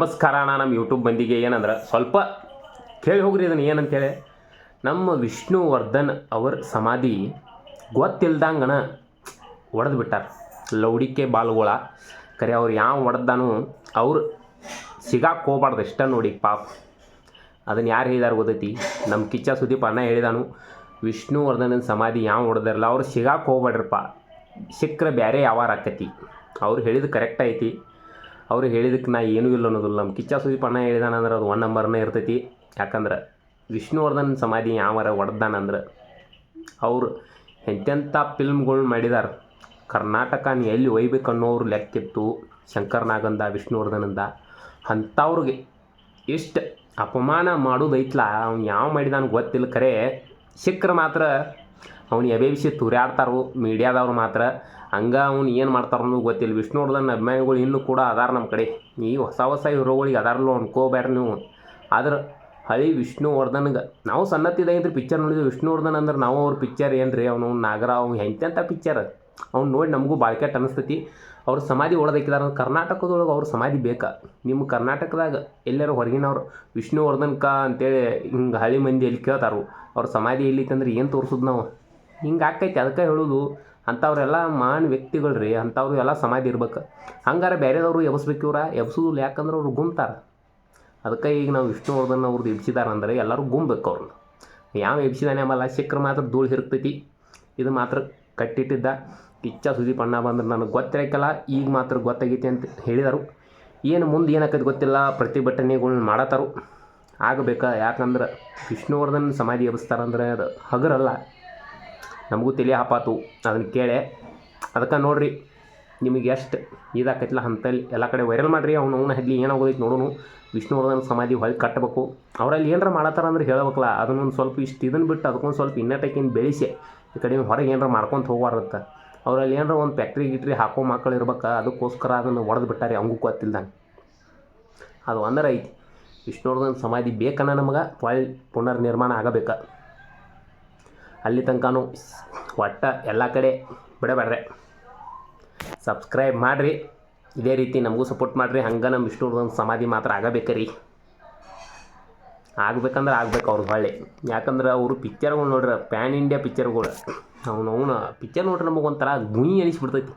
ನಮಸ್ಕಾರ ಅಣ್ಣ ನಮ್ಮ ಯೂಟ್ಯೂಬ್ ಬಂದಿಗೆ ಏನಂದ್ರೆ ಸ್ವಲ್ಪ ಕೇಳಿ ಹೋಗ್ರಿ ಇದನ್ನು ಏನಂತೇಳಿ. ನಮ್ಮ ವಿಷ್ಣುವರ್ಧನ್ ಅವರ ಸಮಾಧಿ ಗೊತ್ತಿಲ್ದಂಗಣ ಒಡೆದು ಬಿಟ್ಟಾರ. ಲೌಡಿಕೆ ಬಾಲುಗಳ, ಕರೆ ಅವ್ರು ಯಾವ ಒಡೆದಾನು ಅವ್ರು ಸಿಗಾಕ್ ಹೋಗ್ಬಾರ್ದು ಇಷ್ಟ ನೋಡಿ ಪಾಪ. ಅದನ್ನು ಯಾರು ಹೇಳಿದಾರೆ ಓದೈತಿ ನಮ್ಮ ಕಿಚ್ಚ ಸುದೀಪ್ ಅಣ್ಣ ಹೇಳಿದಾನು, ವಿಷ್ಣುವರ್ಧನನ ಸಮಾಧಿ ಯಾವ ಹೊಡೆದಿರಲ್ಲ ಅವ್ರು ಸಿಗಾಕ್ ಹೋಗ್ಬೇಡ್ರಪ್ಪ ಸಿಕ್ಕರೆ ಬೇರೆ ಯಾವಾರ ಆಕತಿ. ಅವ್ರು ಹೇಳಿದ ಕರೆಕ್ಟ್ ಐತಿ. ಅವ್ರು ಹೇಳಿದಕ್ಕೆ ನಾ ಏನೂ ಇಲ್ಲ ಅನ್ನೋದಿಲ್ಲ. ನಮ್ಮ ಕಿಚ್ಚ ಸುದೀಪ್ ಅಣ್ಣ ಹೇಳಿದಾನಂದ್ರೆ ಅದು ಒನ್ ನಂಬರ್ನೇ ಇರ್ತೈತಿ. ಯಾಕಂದ್ರೆ ವಿಷ್ಣುವರ್ಧನ್ ಸಮಾಧಿ ಯಾವಾರ ಅಂದ್ರೆ ಅವ್ರು ಎಂತೆಂಥ ಫಿಲ್ಮ್ಗಳ್ನ ಮಾಡಿದಾರೆ. ಕರ್ನಾಟಕನ ಎಲ್ಲಿ ಒಯ್ಬೇಕು ಅನ್ನೋರು ಲೆಕ್ಕಿತ್ತು ಶಂಕರ್ ನಾಗಂದ, ವಿಷ್ಣುವರ್ಧನಂದ. ಅಂಥವ್ರಿಗೆ ಎಷ್ಟು ಅಪಮಾನ ಮಾಡೋದೈತ್ಲ ಅವ್ನು ಯಾವ ಮಾಡಿದಾನ ಗೊತ್ತಿಲ್ಲ. ಖರೆ ಸಿಕ್ಕರೆ ಮಾತ್ರ ಅವ್ನು ಎಬೆಬಿಸಿ ತುರ್ಯಾಡ್ತಾರೋ ಮೀಡಿಯಾದವ್ರು ಮಾತ್ರ. ಹಂಗೆ ಅವ್ನು ಏನು ಮಾಡ್ತಾರೋ ಅನ್ನೋದು ಗೊತ್ತಿಲ್ಲ. ವಿಷ್ಣುವರ್ಧನ್ ಅಭಿಮಾನಿಗಳು ಇನ್ನೂ ಕೂಡ ಅದಾರ ನಮ್ಮ ಕಡೆ. ಈ ಹೊಸ ಹೊಸ ಹೀರೋಗಳಿಗೆ ಅದಾರಲ್ಲೋ ಅನ್ಕೋಬೇಡ್ರಿ ನೀವು. ಆದ್ರೆ ಹಳಿ ವಿಷ್ಣುವರ್ಧನ್ಗೆ, ನಾವು ಸಣ್ಣತ್ತಿದ್ದಾಗಿದ್ರೆ ಪಿಕ್ಚರ್ ನೋಡಿದ್ವಿ. ವಿಷ್ಣುವರ್ಧನ್ ಅಂದ್ರೆ ನಾವು ಅವ್ರ ಪಿಕ್ಚರ್ ಏನು ಅವನು ನಾಗರ ಅವ್ನು ಎಂತೆಂಥ ಪಿಕ್ಚರ್ ಅವ್ನು ನೋಡಿ ನಮಗೂ ಕೆಟ್ಟ ಅನಿಸ್ತೈತಿ. ಅವ್ರ ಸಮಾಧಿ ಒಳದಕ್ಕಿದಾರ ಕರ್ನಾಟಕದೊಳಗೆ ಅವ್ರ ಸಮಾಧಿ ಬೇಕಾ? ನಿಮ್ಮ ಕರ್ನಾಟಕದಾಗ ಎಲ್ಲರೂ ಹೊರಗಿನವ್ರು ವಿಷ್ಣುವರ್ಧನ್ಕ ಅಂತೇಳಿ ಹಿಂಗೆ ಹಳಿ ಮಂದಿ ಎಲ್ಲಿ ಕೇಳ್ತಾರೋ. ಅವ್ರ ಸಮಾಧಿ ಎಲ್ಲಿತ್ತಂದ್ರೆ ಏನು ತೋರಿಸೋದು ನಾವು? ಹಿಂಗೆ ಆಕೈತಿ ಅದಕ್ಕೆ ಹೇಳೋದು ಅಂಥವ್ರೆಲ್ಲ ಮಾನ್ ವ್ಯಕ್ತಿಗಳು ರೀ ಅಂಥವ್ರು ಎಲ್ಲ ಸಮಾಧಿ ಇರ್ಬೇಕು. ಹಂಗಾರೆ ಬೇರೆದವರು ಎಬ್ಸ್ಬೇಕು ಇವ್ರ, ಎಬ್ಸೋದಿಲ್ಲ. ಯಾಕಂದ್ರೆ ಅವ್ರು ಗುಂಬ್ತಾರೆ ಅದಕ್ಕೆ ಈಗ ನಾವು ವಿಷ್ಣುವರ್ಧನ್ ಅವ್ರದ್ದು ಎಬ್ಸಿದಾರೆ ಅಂದರೆ ಎಲ್ಲರೂ ಗುಂಬೇಕು ಅವ್ರನ್ನ ಯಾವ ಎಬ್ಸಿದಾನೆ ಅಂಬಲ್ಲ ಸಿಕ್ಕರೆ ಮಾತ್ರ ಧೂಳು ಹಿರುಕ್ತೈತಿ. ಇದು ಮಾತ್ರ ಕಟ್ಟಿಟ್ಟಿದ್ದ. ಕಿಚ್ಚ ಸುದೀಪ್ ಅಣ್ಣ ಬಂದ್ರೆ ನನಗೆ ಗೊತ್ತಿರಕ್ಕಲ್ಲ ಈಗ ಮಾತ್ರ ಗೊತ್ತಾಗೈತಿ ಅಂತ ಹೇಳಿದರು. ಏನು ಮುಂದೆ ಏನಾಕೈತಿ ಗೊತ್ತಿಲ್ಲ ಪ್ರತಿಭಟನೆಗಳನ್ನ ಮಾಡತ್ತಾರು ಆಗಬೇಕಾ, ಯಾಕಂದ್ರೆ ವಿಷ್ಣುವರ್ಧನ್ ಸಮಾಧಿ ಎಬ್ಸ್ತಾರಂದ್ರೆ ಅದು ಹಗರಲ್ಲ. ನಮಗೂ ತಲೆ ಹಾಪಾತು ಅದನ್ನು ಕೇಳೆ. ಅದಕ್ಕೆ ನೋಡ್ರಿ, ನಿಮಗೆ ಎಷ್ಟು ಇದಾಕೈತಿಲ್ಲ ಅಂತಲ್ಲಿ ಎಲ್ಲ ಕಡೆ ವೈರಲ್ ಮಾಡಿರಿ. ಅವ್ನು ಅವ್ನ ಹದ್ಲಿ ಏನಾಗೋದೈತಿ ನೋಡೋನು. ವಿಷ್ಣುವರ್ಧನ್ ಸಮಾಧಿ ಹೊಳ್ಳಿ ಕಟ್ಟಬೇಕು ಅವರಲ್ಲಿ ಏನಾರ ಮಾಡತ್ತಾರ ಅಂದ್ರೆ ಹೇಳ್ಬೇಕಲ್ಲ, ಅದನ್ನೊಂದು ಸ್ವಲ್ಪ ಇಷ್ಟು ಇದನ್ನು ಬಿಟ್ಟು ಅದಕ್ಕೊಂದು ಸ್ವಲ್ಪ ಇನ್ನಟಕಿನ ಬೆಳೆಸಿ, ಈ ಕಡೆ ಹೊರಗೆ ಏನಾರ ಮಾಡ್ಕೊಂತ ಹೋಗ್ಬಾರ್ದತ್ತ. ಅವರಲ್ಲಿ ಏನಾರ ಒಂದು ಫ್ಯಾಕ್ಟ್ರಿ ಗಿಟ್ರಿ ಹಾಕೋ ಮಕ್ಕಳು ಇರ್ಬೇಕು, ಅದಕ್ಕೋಸ್ಕರ ಅದನ್ನು ಒಡೆದು ಬಿಟ್ಟಾರೆ. ಅವಂಗೂ ಗೊತ್ತಿಲ್ದಂಗೆ. ಅದು ಅಂದ್ರೆ ಐತಿ. ವಿಷ್ಣುವರ್ಧನ್ ಸಮಾಧಿ ಬೇಕನ್ನ ನಮಗೆ? ಪುನರ್ ನಿರ್ಮಾಣ ಆಗಬೇಕು. ಅಲ್ಲಿ ತನಕನೂ ಒಟ್ಟು ಎಲ್ಲ ಕಡೆ ಬಿಡಬೇಡ್ರಿ. ಸಬ್ಸ್ಕ್ರೈಬ್ ಮಾಡಿರಿ. ಇದೇ ರೀತಿ ನಮಗೂ ಸಪೋರ್ಟ್ ಮಾಡಿರಿ. ಹಂಗೆ ನಮ್ಮ ವಿಷ್ಣುವರ್ಧನ್ ಸಮಾಧಿ ಮಾತ್ರ ಆಗಬೇಕ್ರಿ. ಆಗ್ಬೇಕಂದ್ರೆ ಆಗ್ಬೇಕು ಅವ್ರದ್ದು ಹೊಳ್ಳಿ. ಯಾಕಂದ್ರೆ ಅವರು ಪಿಕ್ಚರ್ಗಳು ನೋಡ್ರಿ ಪ್ಯಾನ್ ಇಂಡಿಯಾ ಪಿಕ್ಚರ್ಗಳು ಅವ್ನು ಅವನು ಪಿಕ್ಚರ್ ನೋಡ್ರಿ ನಮಗೆ ಒಂಥರ ಗುಣಿ ಅನಿಸ್ಬಿಡ್ತೈತಿ